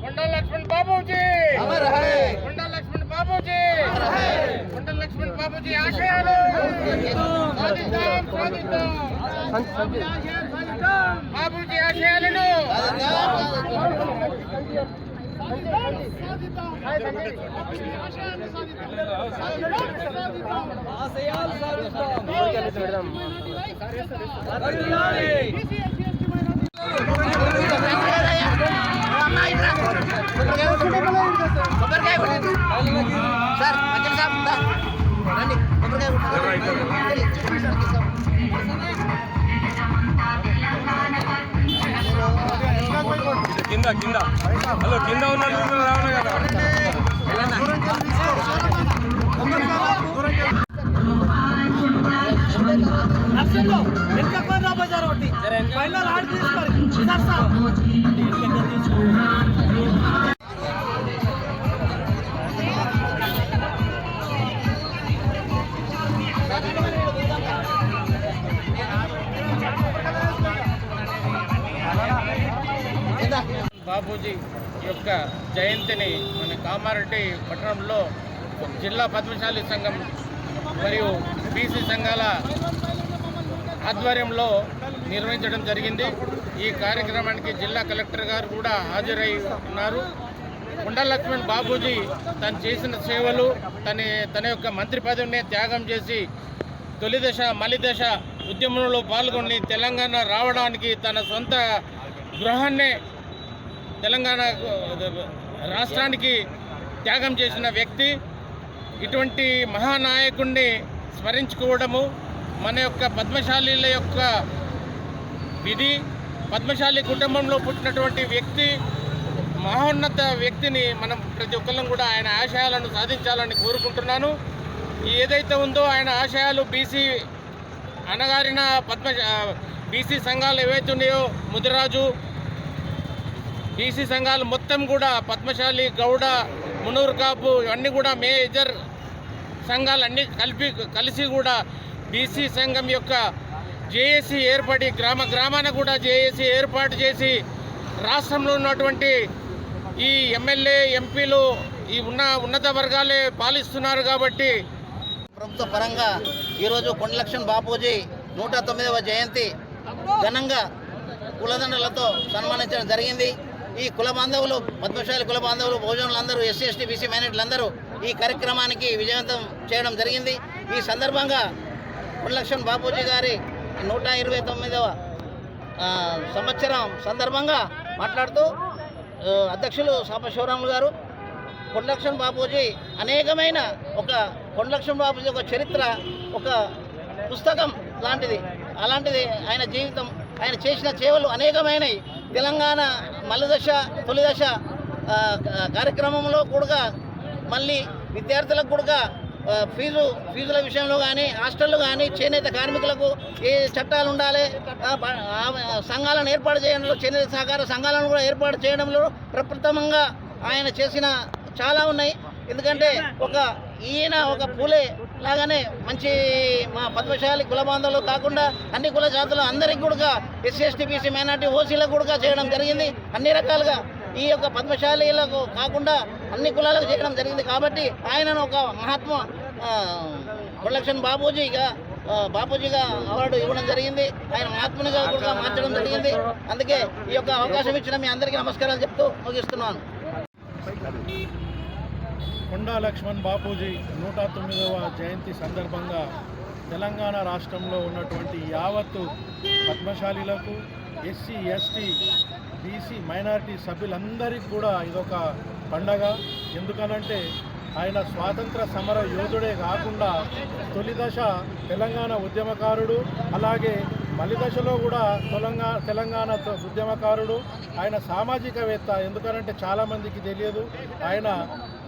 కొండా లక్ష్మణ్ బాబూజీ! కొండా లక్ష్మణ్ బాబూజీ! కొండా లక్ష్మణ్ బాబూజీ ఆశయాలు! సాధిద్దాం సాధిద్దాం బాబూజీ ఆశయాలను! కొబ్బరికాయ కొట్టండి. సార్ మధ్యలో సార్ రండి కొబ్బరికాయ కొట్టండి. కింద కింద. హలో కింద ఉన్న రావాలి కదా. బాబూజీ యొక్క జయంతిని మన కామారెడ్డి పట్టణంలో జిల్లా పద్మశాలి సంఘం మరియు బీసీ సంఘాల ఆధ్వర్యంలో నిర్వహించడం జరిగింది. ఈ కార్యక్రమానికి జిల్లా కలెక్టర్ గారు కూడా హాజరై ఉన్నారు. కొండలక్ష్మణ్ బాబూజీ తను చేసిన సేవలు తన తన యొక్క మంత్రి పదవిని త్యాగం చేసి తొలి దశ దశ ఉద్యమంలో పాల్గొని తెలంగాణ రావడానికి తన సొంత గృహాన్నే తెలంగాణ రాష్ట్రానికి త్యాగం చేసిన వ్యక్తి ఇటువంటి మహానాయకుడిని స్మరించుకోవడము మన యొక్క పద్మశాలీల యొక్క విధి పద్మశాలి కుటుంబంలో పుట్టినటువంటి వ్యక్తి మహోన్నత వ్యక్తిని మనం ప్రతి ఒక్కళ్ళం కూడా ఆయన ఆశయాలను సాధించాలని కోరుకుంటున్నాను. ఏదైతే ఉందో ఆయన ఆశయాలు బీసీ అనగారిన పద్మ బీసీ సంఘాలు ఏవైతే ఉన్నాయో ముదిరాజు బీసీ సంఘాలు మొత్తం కూడా పద్మశాలి గౌడ మునూరు కాపు ఇవన్నీ కూడా మేజర్ సంఘాలన్నీ కలిపి కలిసి కూడా బీసీ సంఘం యొక్క జేఏసీ ఏర్పడి గ్రామ గ్రామాన కూడా జేఏసీ ఏర్పాటు చేసి రాష్ట్రంలో ఉన్నటువంటి ఈ ఎమ్మెల్యే ఎంపీలు ఈ ఉన్న ఉన్నత వర్గాలే పాలిస్తున్నారు కాబట్టి ప్రభుత్వ పరంగా ఈరోజు కొండలక్ష్మణ్ బాపూజీ నూట తొమ్మిదవ జయంతి ఘనంగా కులదండలతో సన్మానించడం జరిగింది. ఈ కుల బాంధవులు పద్మశాలి కుల బాంధవులు భోజనులు అందరూ ఎస్సీ ఎస్టీ బీసీ మైనార్టీలందరూ ఈ కార్యక్రమానికి విజయవంతం చేయడం జరిగింది. ఈ సందర్భంగా కొండలక్ష్మణ్ బాపూజీ గారి నూట ఇరవై తొమ్మిదవ సంవత్సరం సందర్భంగా మాట్లాడుతూ అధ్యక్షులు సాప శివరాములు గారు కొండలక్ష్మణ్ బాపూజీ అనేకమైన ఒక కొండలక్ష్మణ్ బాపూజీ ఒక చరిత్ర ఒక పుస్తకం లాంటిది. అలాంటిది ఆయన జీవితం ఆయన చేసిన సేవలు అనేకమైనవి. తెలంగాణ మలదశ తొలిదశ కార్యక్రమంలో కూడా మళ్ళీ విద్యార్థులకు కూడా ఫీజు ఫీజుల విషయంలో కానీ హాస్టళ్ళు కానీ చేనేత కార్మికులకు ఏ చట్టాలు ఉండాలి? సంఘాలను ఏర్పాటు చేయడంలో చేనేత సహకార సంఘాలను కూడా ఏర్పాటు చేయడంలో ప్రప్రథమంగా ఆయన చేసిన చాలా ఉన్నాయి. ఎందుకంటే ఒక ఈయన ఒక పూలే లాగానే మంచి మా పద్మశాలి కుల బాంధవులు కాకుండా అన్ని కుల జాతులు అందరికి కూడా ఎస్సీ ఎస్టీ బీసీ మైనార్టీ ఓసీలకు కూడా చేయడం జరిగింది. అన్ని రకాలుగా ఈ యొక్క పద్మశాలీలకు కాకుండా అన్ని కులాలకు చేయడం జరిగింది కాబట్టి ఆయనను ఒక మహాత్మ ప్రొడక్షన్ బాబూజీగా బాపూజీగా అవార్డు ఇవ్వడం జరిగింది. ఆయన మహాత్మునిగా కూడా మార్చడం జరిగింది. అందుకే ఈ యొక్క అవకాశం ఇచ్చిన మీ అందరికీ నమస్కారాలు చెప్తూ ముగిస్తున్నాను. కొండా లక్ష్మణ్ బాపూజీ నూట తొమ్మిదవ జయంతి సందర్భంగా తెలంగాణ రాష్ట్రంలో ఉన్నటువంటి యావత్తు పద్మశాలీలకు ఎస్సీ ఎస్టీ బీసీ మైనారిటీ సభ్యులందరికీ కూడా ఇదొక పండగ. ఎందుకనంటే ఆయన స్వాతంత్ర సమర యోధుడే కాకుండా తొలి దశ తెలంగాణ ఉద్యమకారుడు అలాగే మలిదశలో కూడా తెలంగాణ తెలంగాణ ఉద్యమకారుడు. ఆయన సామాజికవేత్త ఎందుకనంటే చాలామందికి తెలియదు. ఆయన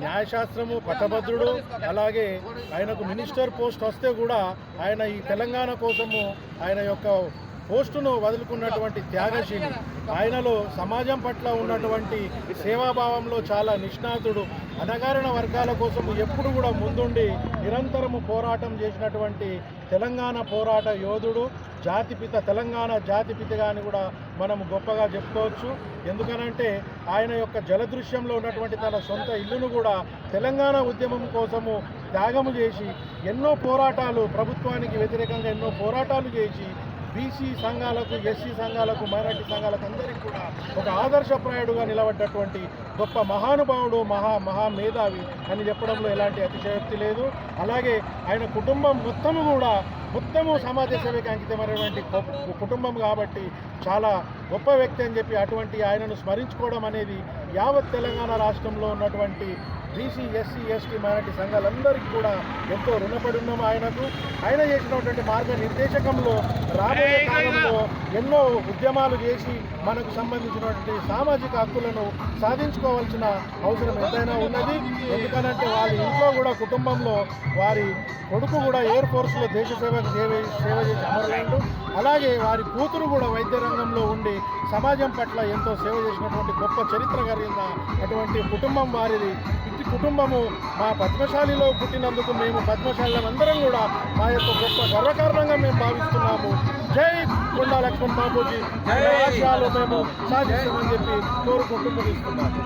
న్యాయశాస్త్రము పట్టభద్రుడు అలాగే ఆయనకు మినిస్టర్ పోస్ట్ వస్తే కూడా ఆయన ఈ తెలంగాణ కోసము ఆయన యొక్క పోస్టును వదులుకున్నటువంటి త్యాగశీలి. ఆయనలో సమాజం పట్ల ఉన్నటువంటి సేవాభావంలో చాలా నిష్ణాతుడు. అనగారిన వర్గాల కోసం ఎప్పుడు కూడా ముందుండి నిరంతరము పోరాటం చేసినటువంటి తెలంగాణ పోరాట యోధుడు. జాతిపిత తెలంగాణ జాతిపితగా అని కూడా మనం గొప్పగా చెప్పుకోవచ్చు. ఎందుకనంటే ఆయన యొక్క జలదృశ్యంలో ఉన్నటువంటి తన సొంత ఇల్లును కూడా తెలంగాణ ఉద్యమం కోసము త్యాగము చేసి ఎన్నో పోరాటాలు ప్రభుత్వానికి వ్యతిరేకంగా ఎన్నో పోరాటాలు చేసి బీసీ సంఘాలకు ఎస్సీ సంఘాలకు మైనార్టీ సంఘాలకు అందరికీ కూడా ఒక ఆదర్శప్రాయుడుగా నిలబడ్డటువంటి గొప్ప మహానుభావుడు మహా మహామేధావి అని చెప్పడంలో ఎలాంటి అతిశయోక్తి లేదు. అలాగే ఆయన కుటుంబం మొత్తము కూడా మొత్తము సమాజ సేవకి అంకితమైనటువంటి కుటుంబం కాబట్టి చాలా గొప్ప వ్యక్తి అని చెప్పి అటువంటి ఆయనను స్మరించుకోవడం అనేది యావత్ తెలంగాణ రాష్ట్రంలో ఉన్నటువంటి బీసీ ఎస్సీ ఎస్టీ మైనార్టీ సంఘాలందరికీ కూడా ఎంతో రుణపడి ఉన్నాము ఆయనకు. ఆయన చేసినటువంటి మార్గ నిర్దేశకంలో రాబోయే కాలంలో ఎన్నో ఉద్యమాలు చేసి మనకు సంబంధించినటువంటి సామాజిక హక్కులను సాధించుకోవాల్సిన అవసరం ఎంతైనా ఉన్నది. ఎందుకనంటే వాళ్ళ ఇంట్లో కూడా కుటుంబంలో వారి కొడుకు కూడా ఎయిర్ ఫోర్స్లో దేశ సేవకు సేవ సేవ చేసి అమరులైండు. అలాగే వారి కూతురు కూడా వైద్య రంగంలో ఉండి సమాజం పట్ల ఎంతో సేవ చేసినటువంటి గొప్ప చరిత్ర కలిగిన అటువంటి కుటుంబం వారిది. ఇట్టి కుటుంబము మా పద్మశాలిలో పుట్టినందుకు మేము పద్మశాలందరం కూడా మా యొక్క గొప్ప గర్వకారణంగా మేము భావిస్తున్నాము. జై కొండా లక్ష్మణ్ బాబూజీ. ఆశయాలు మేము సాధిస్తామని చెప్పి కోరుకుంటూ ముగిస్తున్నాము